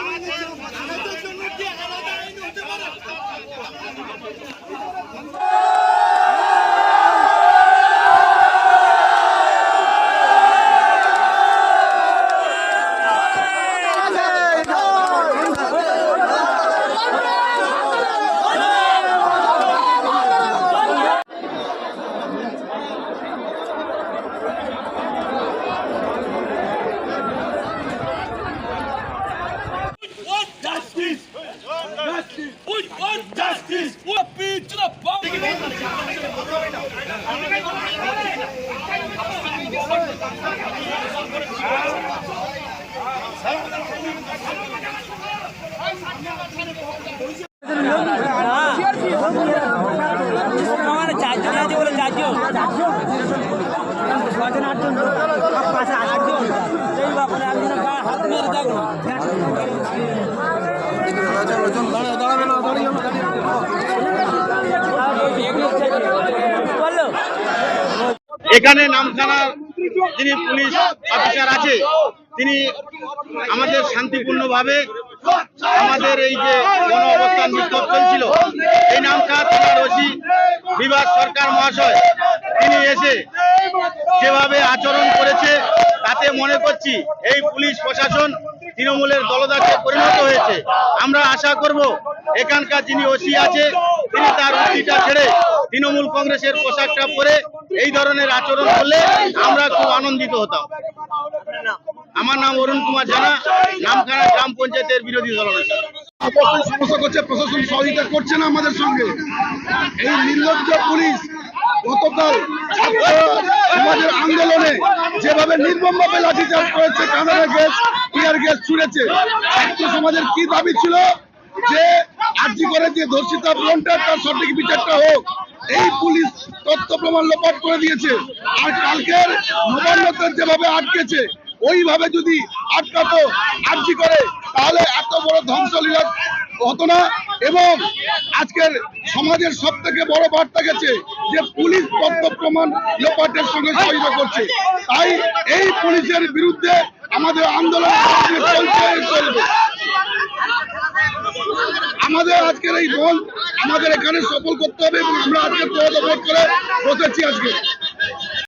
আমাদের চারজন আছে বলে চারজন ছজন আটজন পাশে আটজন এই বাপরে একজন হাত মেরে দেখো দাঁড়াবে না দাঁড়িয়ে এখানে নামখানা যিনি পুলিশ অফিসার আছে, তিনি আমাদের শান্তিপূর্ণভাবে আমাদের এই যে গণ অবস্থান বিক্ষোভ চলছিল, এই নামখানা থানার ওসি বিভাগ সরকার মহাশয়, তিনি এসে যেভাবে আচরণ করেছে, তাতে মনে করছি এই পুলিশ প্রশাসন তৃণমূলের দলদাসে পরিণত হয়েছে। আমরা আশা করব, এখানকার যিনি ওসি আছে, তিনি তার উক্তিটা ছেড়ে তৃণমূল কংগ্রেসের পোশাকটা পরে এই ধরনের আচরণ করলে আমরা খুব আনন্দিত হতাম। আমার নাম অরুণ কুমার জানা, নামখানা গ্রাম পঞ্চায়েতের বিরোধী সমস্যা করছে, প্রশাসন সহযোগিতা করছে না আমাদের সঙ্গে। এই নির্লজ্জ পুলিশ গতকাল সমাজের আন্দোলনে যেভাবে নির্মমভাবে লাঠিচার্জ করেছে কানাডা গ্যাস টিয়ার গ্যাস ছুড়েছে, ছাত্র সমাজের কি দাবি ছিল? যে আর্জি করে যে ধর্ষিতা ব্রনটা তার সঠিক বিচারটা হোক এই পুলিশ তথ্য প্রমাণ লোপাট করে দিয়েছে। আর কালকের নবান্নতে যেভাবে আটকেছে, ওইভাবে যদি আটকাতো আর্জি করে? তাহলে এত বড় ধ্বংসলীলা হতো না। এবং আজকের সমাজের সব থেকে বড় বার্তা গেছে যে, পুলিশ তথ্য প্রমাণ লোপাটের সঙ্গে সহযোগিতা করছে। তাই এই পুলিশের বিরুদ্ধে আমাদের আন্দোলন চলছে, চলবে। আমাদের আজকের এই বল আমাদের এখানে সফল করতে হবে এবং আমরা আজকে করে বসেছি আজকে।